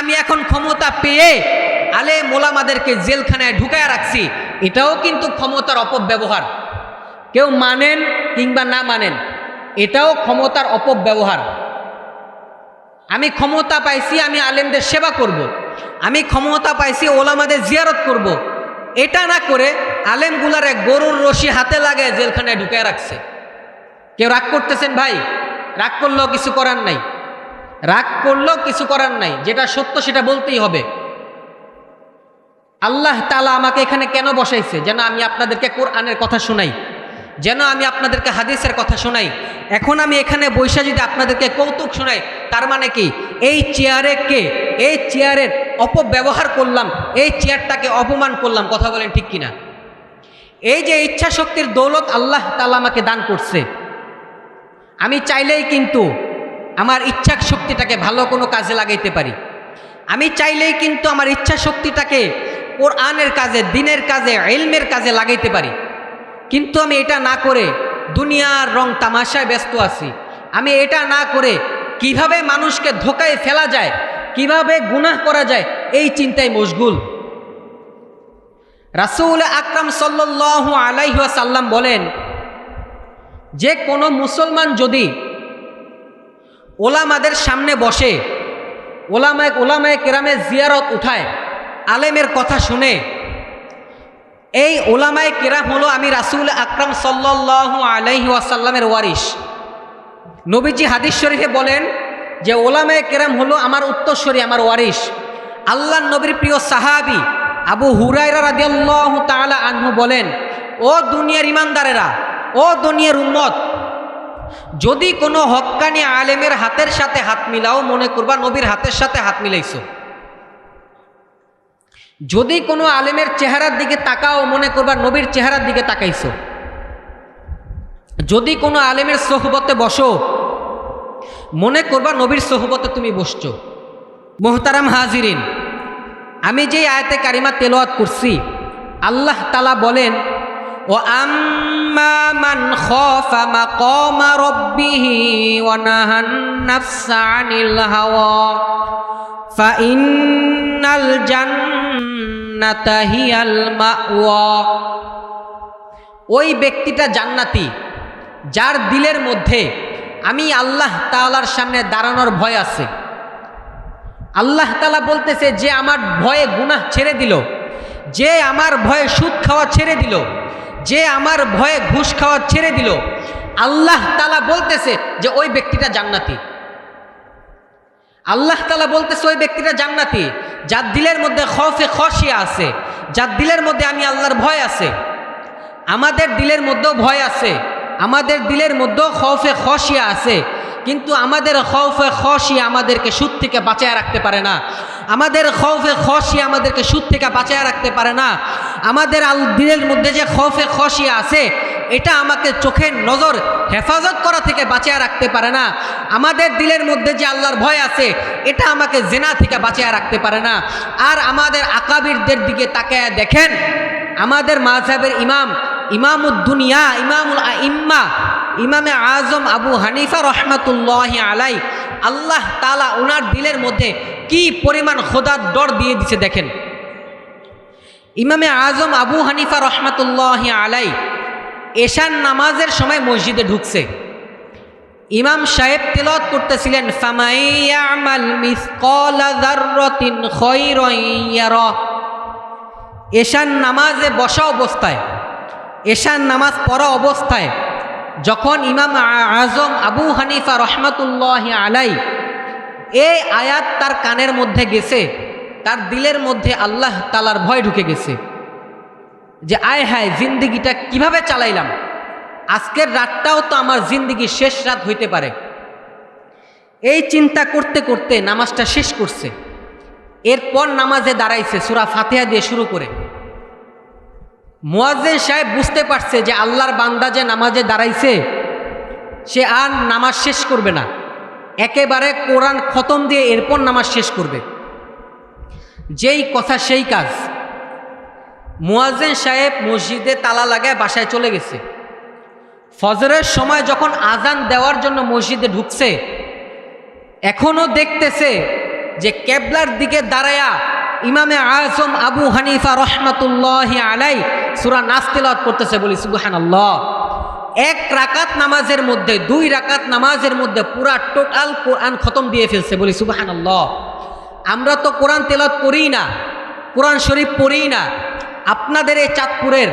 আমি এখন ক্ষমতা পেয়ে আলে মোলামাদেরকে জেলখানায় ঢুকায় রাখছি। এটাও কিন্তু ক্ষমতার অপব্যবহার। কেউ মানেন কিংবা না মানেন, এটাও ক্ষমতার অপব্যবহার। আমি ক্ষমতা পাইছি, আমি আলেমদের সেবা করব। আমি ক্ষমতা পাইছি, ওলামাদের জিয়ারত করব। এটা না করে আলেমগুলার এক গরুর রশি হাতে লাগায় জেলখানায় ঢুকায় রাখছে। কেউ রাগ করতেছেন ভাই? রাগ করলেও কিছু করার নাই। রাগ করলেও কিছু করার নাই, যেটা সত্য সেটা বলতেই হবে। আল্লাহ তালা আমাকে এখানে কেন বসাইছে? যেন আমি আপনাদেরকে কোরআনের কথা শোনাই, যেন আমি আপনাদেরকে হাদিসের কথা শোনাই। এখন আমি এখানে বৈশা যদি আপনাদেরকে কৌতুক শোনাই, তার মানে কি? এই চেয়ারে কে? এই চেয়ারের অপব্যবহার করলাম, এই চেয়ারটাকে অপমান করলাম, কথা বলেন ঠিক কিনা? এই যে ইচ্ছা শক্তির দৌলত আল্লাহ তালা আমাকে দান করছে। আমি চাইলেই কিন্তু আমার ইচ্ছা শক্তিটাকে ভালো কোনো কাজে লাগাইতে পারি। আমি চাইলেই কিন্তু আমার ইচ্ছা শক্তিটাকে কোরআনের কাজে, দিনের কাজে এলমের কাজে লাগাইতে পারি। কিন্তু আমি এটা না করে দুনিয়ার রং তামাশায় ব্যস্ত আছি। আমি এটা না করে কীভাবে মানুষকে ধোকায় ফেলা যায়, কীভাবে গুনাহ করা যায়, এই চিন্তায় মশগুল। রাসুল আকরাম সাল্লু আলাইহাসাল্লাম বলেন, যে কোনো মুসলমান যদি ওলামাদের সামনে বসে, ওলামায় ওলামায় কেরামে জিয়ারত উঠায়, আলেমের কথা শুনে, এই ওলামায় কেরাম হলো আমি রাসুল আকরাম সাল্লাহ আলাইহি ওয়াসাল্লামের ওয়ারিস নবীজি হাদিস শরীফে বলেন যে, ওলামায় কেরাম হলো আমার উত্তরস্বরী আমার ওয়ারিস আল্লাহ নবীর প্রিয় সাহাবি আবু হুরাইরা রাদিয়াল্লাহু তাআলা আনহু বলেন, ও দুনিয়ার ইমানদারেরা, ও দুনিয়ার উম্মত যদি কোনো হক্কানি আলেমের হাতের সাথে হাত মিলাও, মনে করবা নবীর হাতের সাথে হাত মিলাইছো। যদি কোনো আলেমের চেহারার দিকে তাকাও, মনে করবা নবীর চেহারার দিকে তাকাইছো। যদি কোনো আলেমের সোহবতে বসো, মনে করবা নবীর সোহবতে তুমি বসছ। মোহতারাম হাজিরিন, আমি যে আয়াতে কারিমা তেলোয়াত করছি, আল্লাহ তালা বলেন ও আম্মা মান খাফা মাকামা রাব্বিহি ওয়া নাহান নাফসা আনিল হাওয়া ফাইন্নাল জান্নাতা ওই ব্যক্তিটা জান্নাতি, যার দিলের মধ্যে আমি আল্লাহ তাআলার সামনে দাঁড়ানোর ভয় আছে। আল্লাহ তালা বলতেছে, যে আমার ভয়ে গুনাহ ছেড়ে দিল, যে আমার ভয়ে সুদ খাওয়া ছেড়ে দিল যে আমার ভয়ে ঘুষ খাওয়া ছেড়ে দিল, আল্লাহ তালা বলতেছে যে ওই ব্যক্তিটা জান্নাতি। আল্লাহ তালা বলতেছে ওই ব্যক্তিটা জান্নাতি, যার দিলের মধ্যে খফে খসিয়া আছে, যার দিলের মধ্যে আমি আল্লাহর ভয় আছে। আমাদের দিলের মধ্যেও ভয় আছে, আমাদের দিলের মধ্যেও খফে খসিয়া আছে, কিন্তু আমাদের খৌফে খসি আমাদেরকে সুদ থেকে বাঁচায় রাখতে পারে না। আমাদের খৌফে খসি আমাদেরকে সুদ থেকে বাঁচায় রাখতে পারে না। আমাদের আল দিলের মধ্যে যে খৌফে খসি আছে, এটা আমাকে চোখের নজর হেফাজত করা থেকে বাঁচিয়ে রাখতে পারে না। আমাদের দিলের মধ্যে যে আল্লাহর ভয় আছে, এটা আমাকে জেনা থেকে বাঁচিয়ে রাখতে পারে না। আর আমাদের আকাবিরদের দিকে তাকায় দেখেন, আমাদের মাঝহের ইমাম ইমামুদ্দুনিয়া ইমামুল ইম্মা ইমামে আজম আবু হানিফা রহমতুল্লাহ আলাই আল্লাহ তালা ওনার দিলের মধ্যে কি পরিমাণ খোদার ডর দিয়ে দিছে দেখেন। ইমামে আজম আবু হানিফা রহমতুল্লাহ আলাই এশান নামাজের সময় মসজিদে ঢুকছে। ইমাম সাহেব তেলত করতেছিলেন এশান নামাজে বসা অবস্থায় এশান নামাজ পড়া অবস্থায় যখন ইমাম আজম আবু হানিফা রহমতুল্লাহ আলাই এই আয়াত তার কানের মধ্যে গেছে, তার দিলের মধ্যে আল্লাহ তালার ভয় ঢুকে গেছে। যে আয় হায়, জিন্দিগিটা কীভাবে চালাইলাম? আজকের রাতটাও তো আমার জিন্দিগির শেষ রাত হইতে পারে। এই চিন্তা করতে করতে নামাজটা শেষ করছে। এরপর নামাজে দাঁড়াইছে, সুরা ফাতেহা দিয়ে শুরু করে। মোয়াজ্জেন সাহেব বুঝতে পারছে যে আল্লাহর বান্দা যে নামাজে দাঁড়াইছে, সে আর নামাজ শেষ করবে না। একেবারে কোরআন খতম দিয়ে এরপর নামাজ শেষ করবে। যেই কথা সেই কাজ। মোয়াজ্জেন সাহেব মসজিদে তালা লাগায় বাসায় চলে গেছে। ফজরের সময় যখন আজান দেওয়ার জন্য মসজিদে ঢুকছে এখনও দেখতেছে যে কেবলার দিকে দাঁড়ায়া ইমামে আজম আবু হানিফা রহমাতুল্লাহ আলাই সুরা নাচ তেলাওয়াত করতেছে বলি সুবহান আল্লাহ এক রাকাত নামাজের মধ্যে, দুই রাকাত নামাজের মধ্যে পুরা টোটাল কোরআন খতম দিয়ে ফেলছে বলি সুবহান আল্লাহ আমরা তো কোরআন তেলাওয়াত করিই না, কোরআন শরীফ পড়িই না। আপনাদের এই চাঁদপুরের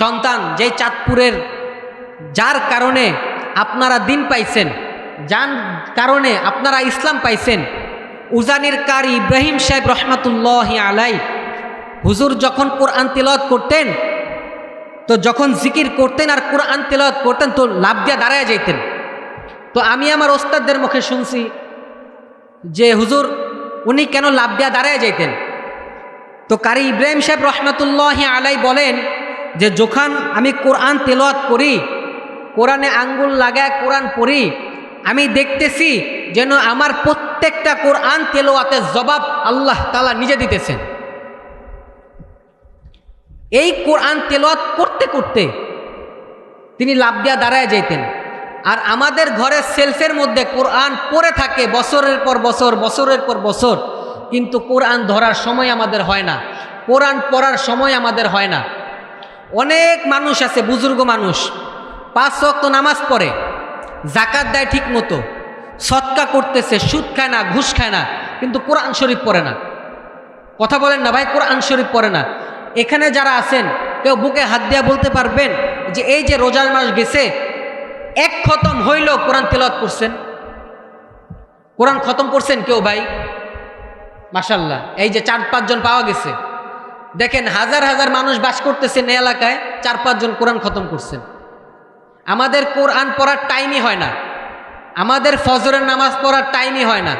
সন্তান যে চাঁদপুরের, যার কারণে আপনারা দিন পাইছেন, যার কারণে আপনারা ইসলাম পাইছেন উজানির কারি ইব্রাহিম সাহেব রহমাতুল্লাহ আলাই হুজুর যখন কোরআন তেলাওয়াত করতেন, তো যখন জিকির করতেন আর কোরআন তেলাওয়াত করতেন, তো লাভ দিয়া দাঁড়ায় যাইতেন। তো আমি আমার ওস্তাদদের মুখে শুনছি যে, হুজুর, উনি কেন লাভ দিয়া দাঁড়ায় যাইতেন? তো কারি ইব্রাহিম সাহেব রহমতুল্লাহ আলাই বলেন যে, যখন আমি কোরআন তেলাওয়াত করি, কোরআনে আঙ্গুল লাগায় কোরআন পড়ি আমি দেখতেছি যেন আমার প্রত্যেকটা কোরআন তেলোয়াতের জবাব আল্লাহ তালা নিজে দিতেছেন। এই কোরআন তেলোয়াত করতে করতে তিনি লাভ দিয়া দাঁড়ায় যেতেন আর আমাদের ঘরের সেলফের মধ্যে কোরআন পড়ে থাকে বছরের পর বছর, বছরের পর বছর, কিন্তু কোরআন ধরার সময় আমাদের হয় না। কোরআন পড়ার সময় আমাদের হয় না। অনেক মানুষ আছে, বুজুর্গ মানুষ, পাঁচ ওয়াক্ত নামাজ পড়ে। জাকাত দেয় ঠিক মতো। সৎকা করতেছে, সুদ খায় না, ঘুষ খায় না, কিন্তু কোরআন শরীফ পড়ে না। কথা বলেন না ভাই, কোরআন শরীফ পড়ে না। এখানে যারা আছেন, কেউ বুকে হাত দিয়া বলতে পারবেন যে এই যে রোজার মাস গেছে, এক খতম হইল কোরআন তেলাওয়াত করছেন। কোরআন খতম করছেন কেউ ভাই? মাসাল্লাহ এই যে চার পাঁচজন পাওয়া গেছে। দেখেন হাজার হাজার মানুষ বাস করতেছেন এলাকায়, চার পাঁচজন কোরআন খতম করছেন। আমাদের কোরআন পড়ার টাইমই হয় না। আমাদের ফজরের নামাজ পড়ার টাইমই হয় না।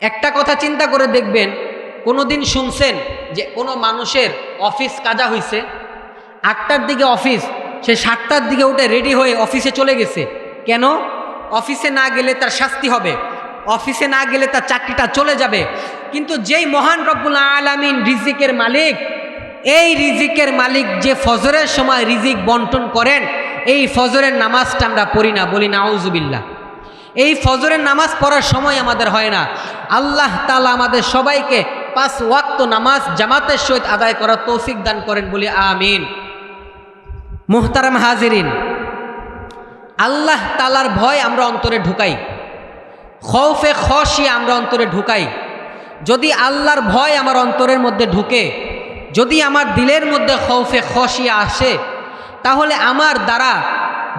একটা কথা চিন্তা করে দেখবেন কোনো দিন শুনছেন যে কোনো মানুষের অফিস কাজা হইছে, আটটার দিকে অফিস, সে সাতটার দিকে উঠে রেডি হয়ে অফিসে চলে গেছে। কেন? অফিসে না গেলে তার শাস্তি হবে। অফিসে না গেলে তার চাকরিটা চলে যাবে। কিন্তু যেই মহান রব্বুল আলমিন রিজিকের মালিক, এই রিজিকের মালিক যে ফজরের সময় রিজিক বন্টন করেন এই ফজরের নামাজটা আমরা পড়ি না, বলি না আউজুবিল্লা এই ফজরের নামাজ পড়ার সময় আমাদের হয় না। আল্লাহ তালা আমাদের সবাইকে পাঁচ ওয়াক্ত নামাজ জামাতের সহিত আদায় করার তৌফিক দান করেন বলি আমিন। মোহতারাম হাজিরিন, আল্লাহ তালার ভয় আমরা অন্তরে ঢুকাই। খৌফে খসি আমরা অন্তরে ঢুকাই। যদি আল্লাহর ভয় আমার অন্তরের মধ্যে ঢুকে, যদি আমার দিলের মধ্যে খৌফে খসি আসে তাহলে আমার দ্বারা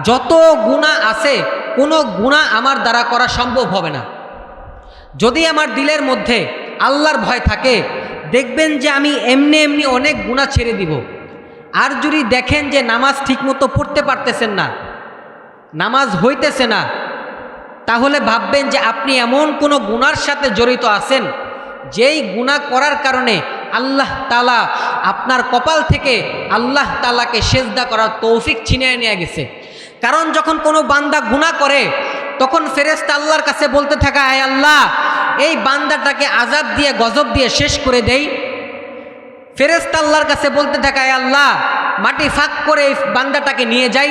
যত গুণা আছে, কোনো গুণা আমার দ্বারা করা সম্ভব হবে না। যদি আমার দিলের মধ্যে আল্লাহর ভয় থাকে, দেখবেন যে আমি এমনি এমনি অনেক গুণা ছেড়ে দিব। আর যদি দেখেন যে নামাজ ঠিকমতো পড়তে পারতেছেন না, নামাজ হইতেছে না, তাহলে ভাববেন যে আপনি এমন কোনো গুনার সাথে জড়িত আছেন, যেই গুণা করার কারণে আল্লাহ তালা আপনার কপাল থেকে আল্লাহ তালাকে সেজদা করার তৌফিক ছিনিয়ে নিয়ে গেছে। কারণ যখন কোনো বান্দা গুণা করে, তখন ফেরেস্তা আল্লাহর কাছে বলতে থাকা হায় আল্লাহ, এই বান্দাটাকে আজাদ দিয়ে, গজব দিয়ে শেষ করে দেই। ফেরেস্তা আল্লাহর কাছে বলতে থাকা, আয় আল্লাহ মাটি ফাঁক করে এই বান্দাটাকে নিয়ে যাই,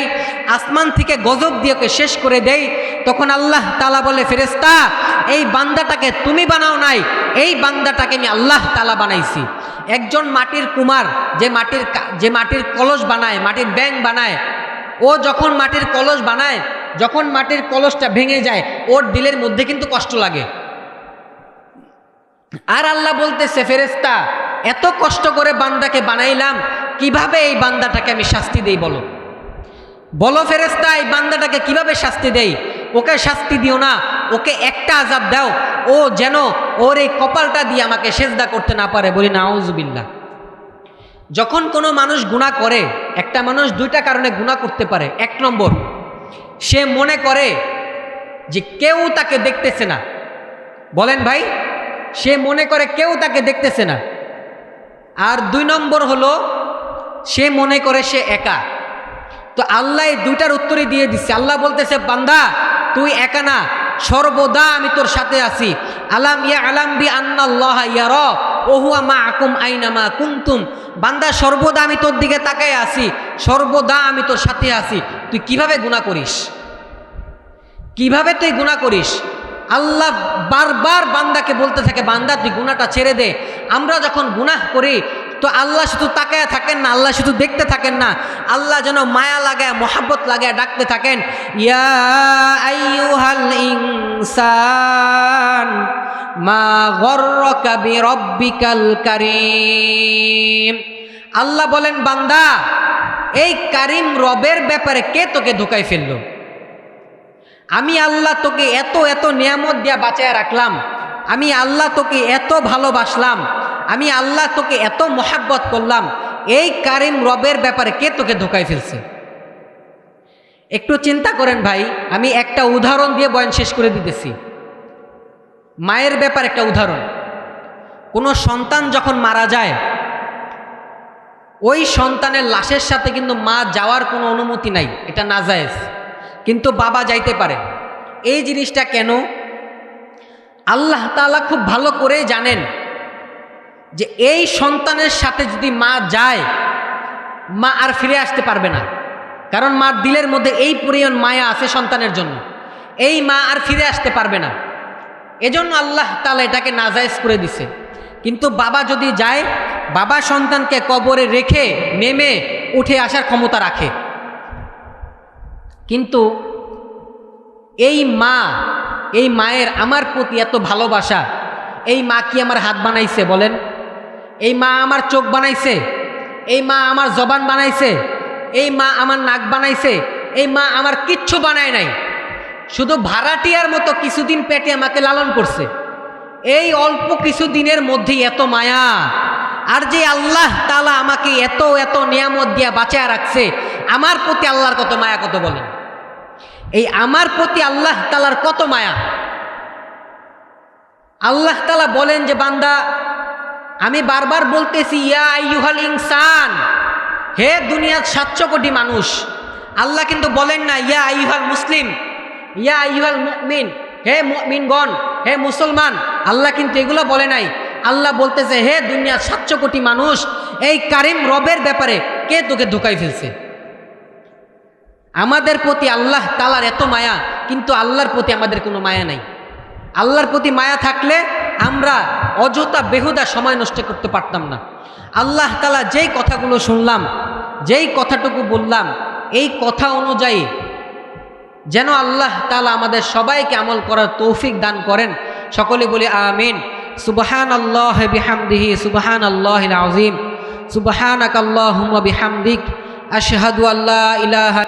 আসমান থেকে গজব দিয়ে ওকে শেষ করে দেই, তখন আল্লাহ তালা বলে ফেরেস্তা এই বান্দাটাকে তুমি বানাও নাই, এই বান্দাটাকে আমি আল্লাহ তালা বানাইছি। একজন মাটির কুমার, যে মাটির যে মাটির কলস বানায়, মাটির ব্যাং বানায়, ও যখন মাটির কলস বানায়, যখন মাটির কলসটা ভেঙে যায়, ওর দিলের মধ্যে কিন্তু কষ্ট লাগে। আর আল্লাহ বলতেছে ফেরেস্তা এত কষ্ট করে বান্দাকে বানাইলাম কীভাবে এই বান্দাটাকে আমি শাস্তি দেই বলো? বলো ফেরেস্তা এই বান্দাটাকে কীভাবে শাস্তি দেই? ওকে শাস্তি দিও না, ওকে একটা আজাব দাও। ও যেন ওর এই কপালটা দিয়ে আমাকে সেজদা করতে না পারে বলি না আউজুবিল্লা যখন কোনো মানুষ গুণা করে, একটা মানুষ দুইটা কারণে গুণা করতে পারে। এক নম্বর, সে মনে করে যে কেউ তাকে দেখতেছে না। বলেন ভাই, সে মনে করে কেউ তাকে দেখতেছে না। আর দুই নম্বর হলো সে মনে করে সে একা। তো আল্লাহ দুইটার উত্তরই দিয়ে দিচ্ছে। আল্লাহ বলতেছে, বান্দা, তুই একা না, সর্বদা আমি তোর সাথে আছি। আলাম ইয়া আলাম বি আন্নাল্লাহ ইয়ার ওহুয়া মা আকুম আইনামা কুন্তুম। বান্দা, সর্বদা আমি তোর দিকে তাকায় আছি, সর্বদা আমি তোর সাথে আছি। তুই কীভাবে গুণা করিস? কীভাবে তুই গুণা করিস? আল্লাহ বারবার বান্দাকে বলতে থাকে, বান্দা, তুই গুণাটা ছেড়ে দে। আমরা যখন গুনাহ করি তো আল্লাহ শুধু তাকায় থাকেন না, আল্লাহ শুধু দেখতে থাকেন না। আল্লাহ যেন মায়া লাগায় মহাব্বত লাগায় ডাকতে থাকেন মা আল্লাহ বলেন, বান্দা, এই কারিম রবের ব্যাপারে কে তোকে ধোকায় ফেলল? আমি আল্লাহ তোকে এত এত নিয়ামত দিয়া বাঁচায় রাখলাম। আমি আল্লাহ তোকে এত ভালোবাসলাম। আমি আল্লাহ তোকে এত মোহাব্বত করলাম, এই কারিম রবের ব্যাপারে কে তোকে ধোকায় ফেলছে? একটু চিন্তা করেন ভাই, আমি একটা উদাহরণ দিয়ে বয়ন শেষ করে দিতেছি। মায়ের ব্যাপার একটা উদাহরণ। কোনো সন্তান যখন মারা যায়, ওই সন্তানের লাশের সাথে কিন্তু মা যাওয়ার কোনো অনুমতি নাই, এটা না নাজায়েজ। কিন্তু বাবা যাইতে পারে। এই জিনিসটা কেন? আল্লাহ তাআলা খুব ভালো করে জানেন যে এই সন্তানের সাথে যদি মা যায়, মা আর ফিরে আসতে পারবে না। কারণ মার দিলের মধ্যে এই পরিমাণ মায়া আছে সন্তানের জন্য। এই মা আর ফিরে আসতে পারবে না। এজন্য আল্লাহ তালা এটাকে নাজায়েজ করে দিছে। কিন্তু বাবা যদি যায়, বাবা সন্তানকে কবরে রেখে, নেমে উঠে আসার ক্ষমতা রাখে। কিন্তু এই মা, এই মায়ের আমার প্রতি এত ভালোবাসা, এই মা কি আমার হাত বানাইছে বলেন? এই মা আমার চোখ বানাইছে, এই মা আমার জবান বানাইছে, এই মা আমার নাক বানাইছে, এই মা আমার কিচ্ছু বানায় নাই। শুধু ভাড়াটিয়ার মতো কিছুদিন পেটে আমাকে লালন করছে। এই অল্প কিছু দিনের মধ্যেই এত মায়া। আর যে আল্লাহ তালা আমাকে এত এত নিয়ামত দিয়া বাঁচায় রাখছে, আমার প্রতি আল্লাহর কত মায়া, কত বলেন? এই আমার প্রতি আল্লাহ তালার কত মায়া? আল্লাহ তালা বলেন যে, বান্দা আমি বারবার বলতেছি, ইয়া আইয়ুহাল ইনসান, হে দুনিয়ার সাতশো কোটি মানুষ, আল্লাহ কিন্তু বলেন না, ইয়া আইয়ুহাল মুসলিম, ইয়া আইয়ুহাল মুমিন, হে মুমিনগণ, হে মুসলমান, আল্লাহ কিন্তু এগুলো বলে নাই। আল্লাহ বলতেছে, হে দুনিয়ার সাতশো কোটি মানুষ, এই কারিম রবের ব্যাপারে কে তোকে ধোকাই ফেলছে? আমাদের প্রতি আল্লাহ তালার এত মায়া, কিন্তু আল্লাহর প্রতি আমাদের কোনো মায়া নাই। আল্লাহর প্রতি মায়া থাকলে আমরা অযথা বেহুদা সময় নষ্ট করতে পারতাম না। আল্লাহ তালা যেই কথাগুলো শুনলাম, যেই কথাটুকু বললাম, এই কথা অনুযায়ী যেন আল্লাহ তালা আমাদের সবাইকে আমল করার তৌফিক দান করেন। সকলে বলি আমিন। সুবহান আল্লাহ বিহামদিহি সুবহান আল্লাহ আজিম সুবহানাক আল্লাহুম্মা বিহামদিক। আশহাদু আল্লা ইলাহা